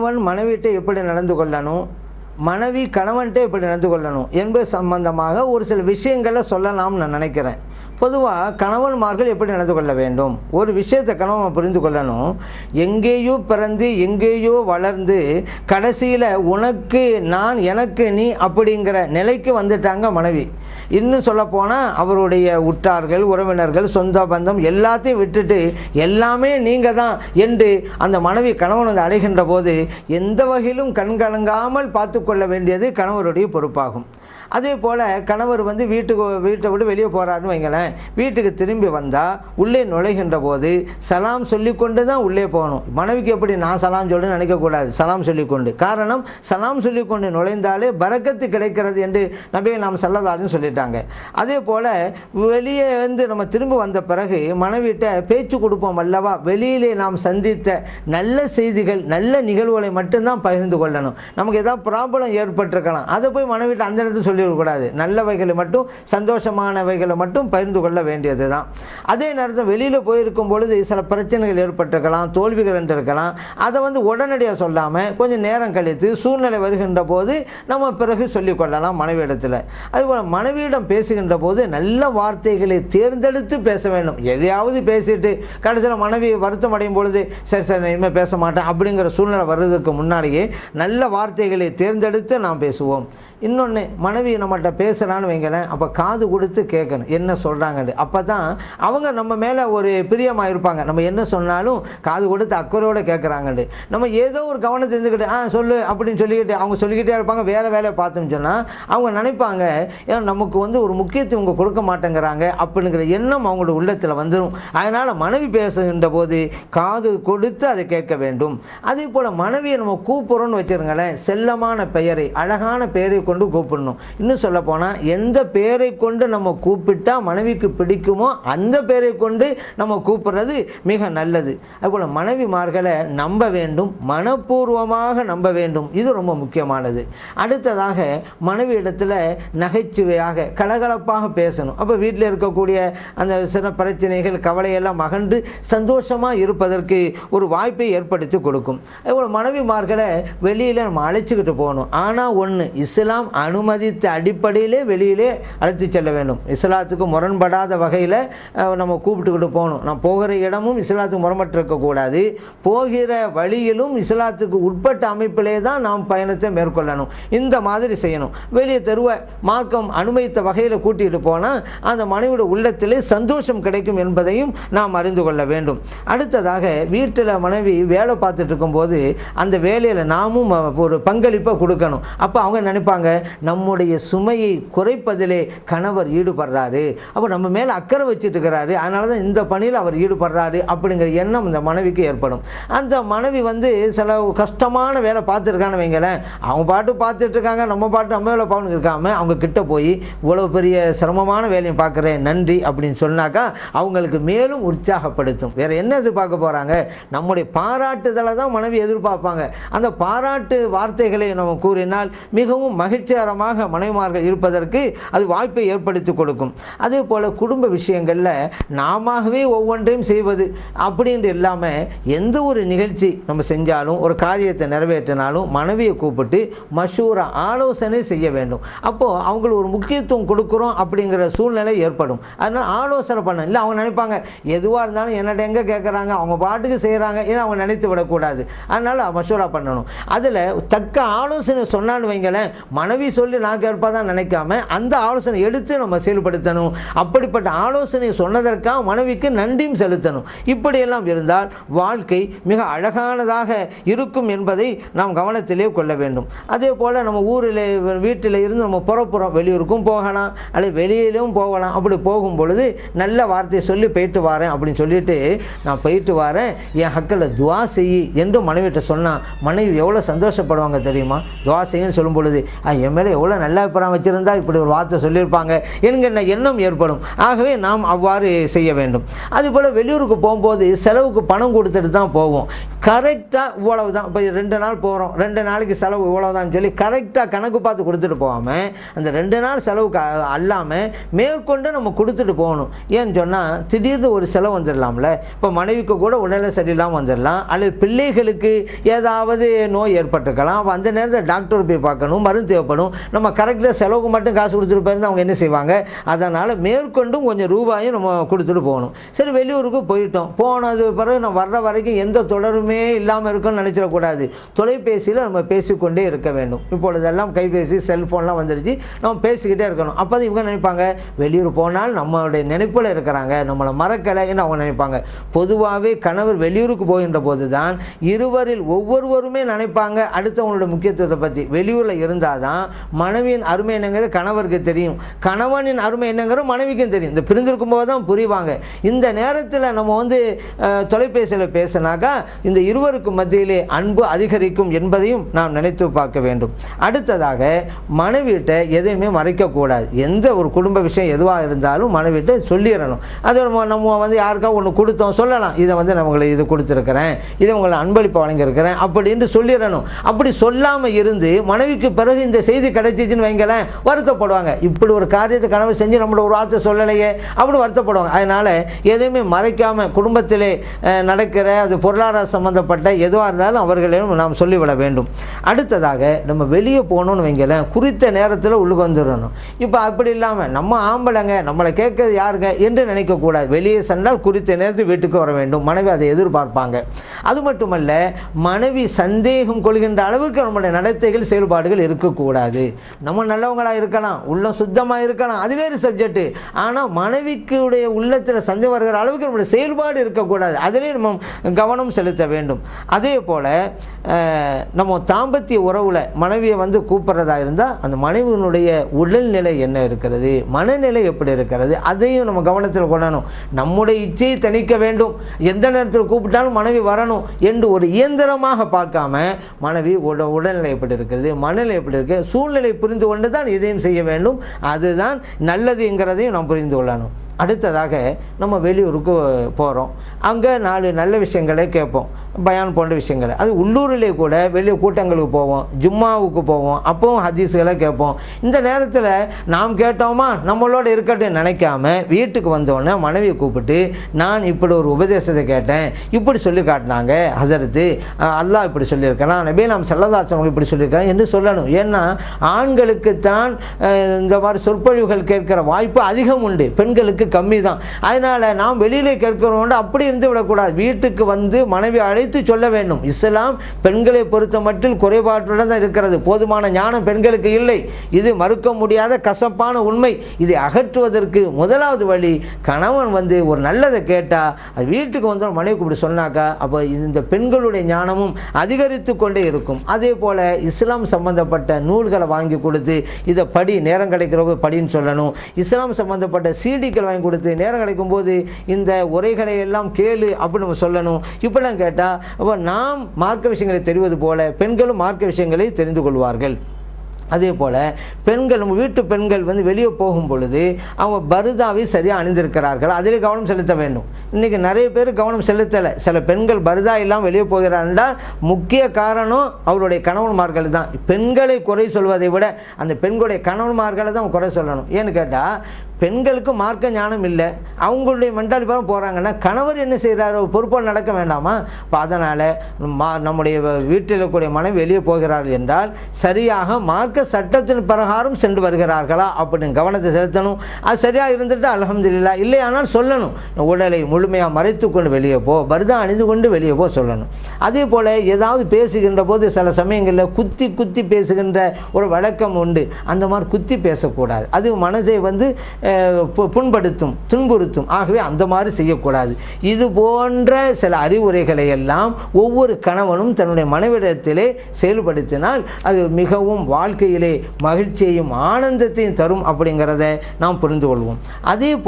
கணவன் மனைவிட்டு எப்படி நடந்து கொள்ளணும்? மனைவி கணவன்ட்டு எப்படி நடந்து கொள்ளணும்? என்பது சம்பந்தமாக ஒரு சில விஷயங்களை சொல்லலாம்னு நான் நினைக்கிறேன். பொதுவாக கணவன்மார்கள் எப்படி நடந்து கொள்ள வேண்டும்? ஒரு விஷயத்தை கணவன் புரிந்து கொள்ளணும். எங்கேயோ பிறந்து எங்கேயோ வளர்ந்து கடைசியில் உனக்கு நான் எனக்கு நீ அப்படிங்கிற நிலைக்கு வந்துட்டாங்க மனைவி. இன்னும் சொல்லப்போனால் அவருடைய உற்றார்கள் உறவினர்கள் சொந்த பந்தம் எல்லாத்தையும் விட்டுட்டு எல்லாமே நீங்கள் தான் என்று அந்த மனைவி கணவன் வந்து அடைகின்ற போது எந்த வகையிலும் கண்கலங்காமல் பார்த்து கொள்ள வேண்டியது கணவருடைய பொறுப்பாகும். அதே போல் கணவர் வந்து வீட்டுக்கு வீட்டை விட்டு வெளியே போகிறாருன்னு வைங்களேன். வீட்டுக்கு திரும்பி வந்தால் உள்ளே நுழைகின்ற போது சலாம் சொல்லிக்கொண்டு தான் உள்ளே போகணும். மனைவிக்கு எப்படி நான் சலாம் சொல்லுன்னு நினைக்கக்கூடாது சலாம் சொல்லிக்கொண்டு. காரணம் சலாம் சொல்லிக்கொண்டு நுழைந்தாலே பறக்கத்து கிடைக்கிறது என்று நபியை நாம் செல்லதாருன்னு சொல்லிட்டாங்க. அதே போல் வெளியே வந்து நம்ம திரும்ப வந்த பிறகு மனைவிட்ட பேச்சு கொடுப்போம் அல்லவா? வெளியிலே நாம் சந்தித்த நல்ல செய்திகள் நல்ல நிகழ்வுகளை மட்டும்தான் பகிர்ந்து கொள்ளணும். நமக்கு ஏதாவது ப்ராப்ளம் ஏற்பட்டிருக்கலாம். அதை போய் மனைவிட்ட அந்த நேரத்தில் சொல்லிவிடக்கூடாது நல்லவைகளை மட்டும் சந்தோஷமானவைகளை மட்டும் பகிர்ந்து கொள்ள வேண்டியது தான் அதே நேரத்தில் வெளியில் போயிருக்கும் பொழுது சில பிரச்சனைகள் ஏற்பட்டிருக்கலாம் தோல்விகள் இருக்கலாம் அதை வந்து உடனடியாக சொல்லாமல் கொஞ்சம் நேரம் கழித்து சூழ்நிலை வருகின்ற போது நம்ம பிறகு சொல்லிக்கொள்ளலாம் மனைவியிடத்தில். அதுபோல் மனைவியிடம் பேசுகின்ற போது நல்ல வார்த்தைகளை தேர்ந்தெடுத்து பேச வேண்டும். எதையாவது பேசிட்டு கடைசியில் மனைவி வருத்தம் அடையும் பொழுது சரி சரி நான் இனிமேல் பேச மாட்டேன் அப்படிங்கிற சூழ்நிலை வர்றதுக்கு முன்னாடியே நல்ல வார்த்தைகளை தேர்ந்தெடுத்து நாம் பேசுவோம். இன்னொன்று மனைவி நம்மகிட்ட பேசுகிறான்னு வைங்களேன். அப்போ காது கொடுத்து கேட்கணும். என்ன சொல்கிறாங்கன்னு அப்போ தான் அவங்க நம்ம மேலே ஒரு பிரியமாக இருப்பாங்க. நம்ம என்ன சொன்னாலும் காது கொடுத்து அக்கறையோடு கேட்குறாங்கன்னு நம்ம ஏதோ ஒரு கவனத்தை இருந்துக்கிட்டு ஆ சொல்லு அப்படின்னு சொல்லிக்கிட்டு அவங்க சொல்லிக்கிட்டே இருப்பாங்க. வேறு வேலையை பார்த்தோம்னு சொன்னால் அவங்க நினைப்பாங்க ஏன்னா நமக்கு வந்து ஒரு முக்கியத்துவம் இவங்க கொடுக்க மாட்டேங்கிறாங்க அப்படிங்கிற எண்ணம் அவங்களோட உள்ளத்தில் வந்துடும் அதனால் மனைவி பேசுகின்ற போது காது கொடுத்து அதை கேட்க வேண்டும். அதே போல் மனைவியை நம்ம கூப்பிட்றோன்னு வச்சுருங்களேன் செல்லமான பெயரை அழகான பெயரை கொண்டு கூப்பிடணும். இன்னும் சொல்ல போனால் எந்த பேரை கொண்டு நம்ம கூப்பிட்டா மனைவிக்கு பிடிக்குமோ அந்த பேரை கொண்டு நம்ம கூப்பிடுறது மிக நல்லது. அதுபோல் மனைவிமார்களை நம்ப வேண்டும் மனப்பூர்வமாக நம்ப வேண்டும். இது ரொம்ப முக்கியமானது. அடுத்ததாக மனைவி இடத்துல நகைச்சுவையாக கலகலப்பாக பேசணும். அப்போ வீட்டில் இருக்கக்கூடிய அந்த சில பிரச்சனைகள் கவலையெல்லாம் மகன்று சந்தோஷமாக இருப்பதற்கு ஒரு வாய்ப்பை ஏற்படுத்தி கொடுக்கும். அதுபோல் மனைவிமார்களை வெளியில் நம்ம அழைச்சிக்கிட்டு போகணும். ஆனால் ஒன்று இஸ்லாம் அனுமதித்த அடிப்படையிலே வெளியிலே அழைத்து செல்ல வேண்டும். இஸ்லாத்துக்கு முரண்படாத வகையில் நம்ம கூப்பிட்டுக்கிட்டு போகணும். நான் போகிற இடமும் இஸ்லாத்துக்கு முரண்பட்டு இருக்கக்கூடாது போகிற வழியிலும் இஸ்லாத்துக்கு உட்பட்ட அமைப்பிலே தான் நாம் பயணத்தை மேற்கொள்ளணும். இந்த மாதிரி செய்யணும். வெளியே தெருவை மார்க்கம் அனுமதித்த வகையில் கூட்டிகிட்டு போனால் அந்த மனைவியோட உள்ளத்திலே சந்தோஷம் கிடைக்கும் என்பதையும் நாம் அறிந்து கொள்ள வேண்டும். அடுத்ததாக வீட்டில் மனைவி வேலை பார்த்துட்டு இருக்கும்போது அந்த வேலையில் நாமும் ஒரு பங்களிப்பை கொடுக்கணும். அப்போ அவங்க நினைப்பாங்க நம்முடைய சுமையை குறைப்பதிலே கணவர் ஈடுபடுறாரு. அப்போ நம்ம மேலே அக்கறை வச்சுட்டு இருக்கிறாரு அதனால தான் இந்த பணியில் அவர் ஈடுபடுறாரு அப்படிங்கிற எண்ணம் இந்த மனைவிக்கு ஏற்படும். அந்த மனைவி வந்து சில கஷ்டமான வேலை பார்த்துருக்கான்னு வைங்களேன். அவங்க பாட்டு பார்த்துட்டு இருக்காங்க நம்ம பாட்டு நம்ம வேலை பார்க்கணும் இருக்காம அவங்க கிட்ட போய் இவ்வளோ பெரிய சிரமமான வேலையை பார்க்குறேன் நன்றி அப்படின்னு சொன்னாக்கா அவங்களுக்கு மேலும் உற்சாகப்படுத்தும். வேற என்ன எதிர்பார்க்க போகிறாங்க நம்முடைய பாராட்டுதலை தான் மனைவி எதிர்பார்ப்பாங்க. அந்த பாராட்டு வார்த்தைகளை நம்ம கூறினால் மிகவும் மகிழ்ச்சிகரமாக துணைமார்கள் இருப்பதற்கு அது வாய்ப்பை ஏற்படுத்தி கொடுக்கும். அதே போல் குடும்ப விஷயங்களில் நாமவே ஒவ்வொன்றையும் செய்வது அப்படின்ட்டு இல்லாமல் எந்த ஒரு நிகழ்ச்சி நம்ம செஞ்சாலும் ஒரு காரியத்தை நிறைவேற்றினாலும் மனைவியை கூப்பிட்டு மஷூரா ஆலோசனை செய்ய வேண்டும். அப்போது அவங்களுக்கு ஒரு முக்கியத்துவம் கொடுக்குறோம் அப்படிங்கிற சூழ்நிலை ஏற்படும். அதனால் ஆலோசனை பண்ண இல்லை அவங்க நினைப்பாங்க எதுவாக இருந்தாலும் என்னட்ட எங்கே கேட்குறாங்க அவங்க பாட்டுக்கு செய்கிறாங்க ஏன்னா அவங்க நினைத்து விடக்கூடாது. அதனால் மஷூரா பண்ணணும். அதில் தக்க ஆலோசனை சொன்னான்னு வைங்களேன் மனைவி சொல்லி நான் கேட்பா தான் நினைக்காம அந்த ஆலோசனை எடுத்து நம்ம செயல்படுத்தணும். அப்படிப்பட்ட ஆலோசனை சொன்னதற்காக மனைவிக்கு நன்றியும் செலுத்தணும். இப்படியெல்லாம் இருந்தால் வாழ்க்கை மிக அழகானதாக இருக்கும் என்பதை நாம் கவனத்திலே கொள்ள வேண்டும். அதே போல் நம்ம ஊரில் வீட்டில் இருந்து நம்ம புறப்புறம் வெளியூருக்கும் போகலாம் அல்லது வெளியிலும் போகலாம். அப்படி போகும் பொழுது நல்ல வார்த்தையை சொல்லி போயிட்டு வரேன் அப்படின்னு சொல்லிட்டு நான் போயிட்டு வரேன். என் ஹக்கில் துவா செய் என்று மனைவிட்ட சொன்னால் மனைவி எவ்வளோ சந்தோஷப்படுவாங்க தெரியுமா? துவா செய்யுன்னு சொல்லும் பொழுது என் மேலே எவ்வளோ நல்ல அபிப்பிராயம் வச்சுருந்தா இப்படி ஒரு வார்த்தை சொல்லியிருப்பாங்க. என்கின்ற எண்ணம் ஏற்படும். ஆகவே நாம் அவ்வாறு செய்ய வேண்டும். அதுபோல் வெளியூருக்கு போகும்போது செலவுக்கு பணம் கொடுத்துட்டு தான் போவோம். கரெக்டாக இவ்வளவு தான் இப்போ ரெண்டு நாள் போகிறோம் ரெண்டு நாளைக்கு செலவு இவ்வளோதான்னு சொல்லி கரெக்டாக கணக்கு பார்த்து கொடுத்துட்டு போகாமல் அந்த ரெண்டு நாள் செலவுக்கு க அல்லாமல் மேற்கொண்டு நம்ம கொடுத்துட்டு போகணும். ஏன்னு சொன்னால் திடீர்னு ஒரு செலவு வந்துடலாம்ல இப்போ மனைவிக்கு கூட உடல்நிலை சரியில்லாமல் வந்துடலாம் அல்லது பிள்ளைகளுக்கு ஏதாவது நோய் ஏற்பட்டிருக்கலாம். அப்போ அந்த நேரத்தில் டாக்டர் போய் பார்க்கணும் மருந்து தேவைப்படும். நம்ம கரெக்டாக செலவுக்கு மட்டும் காசு கொடுத்துட்டு போயிருந்தால் அவங்க என்ன செய்வாங்க? அதனால் மேற்கொண்டும் கொஞ்சம் ரூபாயும் நம்ம கொடுத்துட்டு போகணும். சரி வெளியூருக்கு போயிட்டோம். போனது பிறகு நான் வர்ற வரைக்கும் எந்த தொடருமே இல்லாமல் இருக்கும்னு நினச்சிடக்கூடாது தொலைபேசியில் நம்ம பேசிக்கொண்டே இருக்க வேண்டும். இப்பொழுதெல்லாம் கைபேசி செல்ஃபோன்லாம் வந்துடுச்சு நம்ம பேசிக்கிட்டே இருக்கணும். அப்போ இவங்க நினைப்பாங்க வெளியூர் போனால் நம்மளுடைய நினைப்பில் இருக்கிறாங்க நம்மளை மறக்கலைன்னு அவங்க நினைப்பாங்க. பொதுவாகவே கணவர் வெளியூருக்கு போகின்ற போது தான் இருவரில் ஒவ்வொருவருமே நினைப்பாங்க அடுத்தவங்களோட முக்கியத்துவத்தை பற்றி வெளியூரில் இருந்தால் தான் மனைவியின் அருமை என்னங்கிறது கணவருக்கு தெரியும். கணவனின் அருமை என்னங்கிறது மனைவிக்கும் தெரியும். இந்த பிரிந்திருக்கும் போது தான் புரிவாங்க. இந்த நேரத்தில் நம்ம வந்து தொலைபேசியில் பேசினாக்கா இந்த இருவருக்கும் மத்தியிலே அன்பு அதிகரிக்கும் என்பதையும் நாம் நினைத்து பார்க்க வேண்டும். அடுத்ததாக மனைவிட்ட எதையுமே மறைக்கக்கூடாது எந்த ஒரு குடும்ப விஷயம் எதுவாக இருந்தாலும் மனைவிட்ட சொல்லிடணும். அது நம்ம வந்து யாருக்கா ஒன்று கொடுத்தோம் சொல்லலாம். இதை வந்து நான் இது கொடுத்துருக்கிறேன். இதை உங்களை அன்பளிப்பு வழங்கியிருக்கிறேன் அப்படின்னு சொல்லிடணும். அப்படி சொல்லாமல் இருந்து மனைவிக்கு பிறகு இந்த செய்தி கிடைச்சிச்சுன்னு வைங்களேன் வருத்தப்படுவாங்க. இப்படி ஒரு காரியத்தை கனவு செஞ்சு நம்மளோட ஒரு வார்த்தை சொல்லலையே அப்படி வருத்தப்படுவாங்க. அதனால் எதையுமே மறைக்காமல் குடும்பத்திலே நடக்கிற அது பொருளாதார சம்பந்தப்பட்ட எதுவாக இருந்தாலும் அவர்களையும் நாம் சொல்லிவிட வேண்டும். அடுத்ததாக நம்ம வெளியே போகணும்னு வைங்களேன் குறித்த நேரத்தில் உள்ளுக்கு வந்துடணும். இப்போ அப்படி இல்லாமல் நம்ம ஆம்பளைங்க நம்மளை கேட்கறது யாருங்க என்று நினைக்கக்கூடாது வெளியே சென்றால் குறித்த நேரத்தில் வீட்டுக்கு வர வேண்டும். மனைவி அதை எதிர்பார்ப்பாங்க. அது மட்டுமல்ல மனைவி சந்தேகம் கொள்கின்ற அளவுக்கு நம்மளுடைய நடத்தைகள் செயல்பாடுகள் இருக்கக்கூடாது நம்ம நல்லவங்களாக இருக்கலாம் உள்ளம் சுத்தமாக இருக்கலாம் அது வேறு சப்ஜெக்ட் ஆனால் மனைவிக்கு உடைய உள்ளத்தில் சந்தேகம் வருகிற அளவுக்கு நம்மளுடைய செயல்பாடு இருக்கக்கூடாது அதிலே நம்ம கவனம் செலுத்த வேண்டும். வேண்டும். அதே போல் நம்ம தாம்பத்திய உறவில் மனைவியை வந்து கூப்பிட்றதா இருந்தால் அந்த மனைவியினுடைய உடல்நிலை என்ன இருக்கிறது மனநிலை எப்படி இருக்கிறது அதையும் நம்ம கவனத்தில் கொள்ளணும். நம்முடைய இச்சையை தணிக்க வேண்டும். எந்த நேரத்தில் கூப்பிட்டாலும் மனைவி வரணும் என்று ஒரு இயந்திரமாக பார்க்காம மனைவி உட உடல்நிலை எப்படி இருக்கிறது மனநிலை எப்படி இருக்கு சூழ்நிலை புரிந்து கொண்டு தான் இதையும் செய்ய வேண்டும். அதுதான் நல்லதுங்கிறதையும் நாம் புரிந்து கொள்ளணும். அடுத்ததாக நம்ம வெளியூருக்கு போகிறோம் அங்கே நாலு நல்ல விஷயங்களை கேட்போம். பயான் போன்ற விஷயங்களை. அது உள்ளூரிலே கூட வெளியே கூட்டங்களுக்கு போவோம் ஜும்மாவுக்கு போவோம் அப்பவும் ஹதீஸுகளை கேட்போம். இந்த நேரத்தில் நாம் கேட்டோமா? நம்மளோட இருக்கட்டும் நினைக்காம வீட்டுக்கு வந்தோடனே மனைவியை கூப்பிட்டு நான் இப்படி ஒரு உபதேசத்தை கேட்டேன். இப்படி சொல்லி காட்டினாங்க ஹசரத்து. அல்லாஹ் இப்படி சொல்லியிருக்கிறான். நபி நாம் செல்லதாசனவங்க இப்படி சொல்லியிருக்காங்க என்று சொல்லணும். ஏன்னா ஆண்களுக்குத்தான் தான் இந்த மாதிரி சொற்பொழிவுகள் கேட்கிற வாய்ப்பு அதிகம் உண்டு. பெண்களுக்கு கம்மி தான் அதனால் நாம் வெளியிலே கேட்கிறோம் அப்படி இருந்து விடக்கூடாது. வீட்டுக்கு வந்து மனைவி எடுத்து சொல்ல வேண்டும். இஸ்லாம் பெண்களை பொறுத்த மட்டில் குறைபாட்டுடன் தான் இருக்கிறது. போதுமான ஞானம் பெண்களுக்கு இல்லை. இது மறுக்க முடியாத கசப்பான உண்மை. இதை அகற்றுவதற்கு முதலாவது வழி கணவன் வந்து ஒரு நல்லதை கேட்டால் அது வீட்டுக்கு வந்து மனைவி இப்படி சொன்னாக்கா அப்போ இந்த பெண்களுடைய ஞானமும் அதிகரித்து கொண்டே இருக்கும். அதே போல் இஸ்லாம் சம்பந்தப்பட்ட நூல்களை வாங்கி கொடுத்து இதை படி நேரம் கிடைக்கிறவங்க படின்னு சொல்லணும். இஸ்லாம் சம்பந்தப்பட்ட சீடிக்கள் வாங்கி கொடுத்து நேரம் கிடைக்கும் போது இந்த உரைகளை எல்லாம் கேளு அப்படின்னு நம்ம சொல்லணும். இப்படிலாம் கேட்டால் அப்போ நாம் மார்க்க விஷயங்களை தெரிவது போல பெண்களும் மார்க்க விஷயங்களை தெரிந்து கொள்வார்கள். அதே போல் பெண்கள் வீட்டு பெண்கள் வந்து வெளியே போகும் பொழுது அவங்க பருதாவை சரியாக அணிந்திருக்கிறார்கள். அதில் கவனம் செலுத்த வேண்டும். இன்றைக்கி நிறைய பேர் கவனம் செலுத்தலை. சில பெண்கள் பருதா இல்லாமல் வெளியே போகிறார்கள் முக்கிய காரணம் அவருடைய கணவன்மார்கள் தான். பெண்களை குறை சொல்வதை விட அந்த பெண்களுடைய கணவன்மார்களை தான் குறை சொல்லணும். ஏன்னு கேட்டால் பெண்களுக்கு மார்க்க ஞானம் இல்லை. அவங்களுடைய மென்டாலிட்டி பாரம் போகிறாங்கன்னா கணவர் என்ன செய்கிறாரோ பொறுப்போடு நடக்க வேண்டாமா? இப்போ அதனால் மா நம்முடைய வீட்டில் இருக்கக்கூடிய மனைவி வெளியே போகிறார்கள் என்றால் சரியாக மார்க்க சட்டத்தின் பிரகாரம் சென்று வருகிறார்களா? அப்படின்னு கவனத்தை செலுத்தணும். அது சரியாக இருந்துட்டு அலமதுல்லா இல்லையானால் சொல்லணும். உடலை முழுமையாக மறைத்து கொண்டு வெளியே போ. பருதா அணிந்து கொண்டு வெளியே போ சொல்லணும். அதே போல் ஏதாவது பேசுகின்ற போது சில சமயங்களில் குத்தி குத்தி பேசுகின்ற ஒரு வழக்கம் உண்டு. அந்த மாதிரி குத்தி பேசக்கூடாது. அது மனதை வந்து புண்படுத்தும் துன்புறுத்தும். ஆகவே அந்த மாதிரி செய்யக்கூடாது. இது போன்ற சில அறிவுரைகளை எல்லாம் ஒவ்வொரு கணவனும் தன்னுடைய மனைவிடத்திலே செயல்படுத்தினால் அது மிகவும் வாழ்க்கையிலே மகிழ்ச்சியையும் ஆனந்தத்தையும் தரும் அப்படிங்கிறத நாம் புரிந்து கொள்வோம் அதே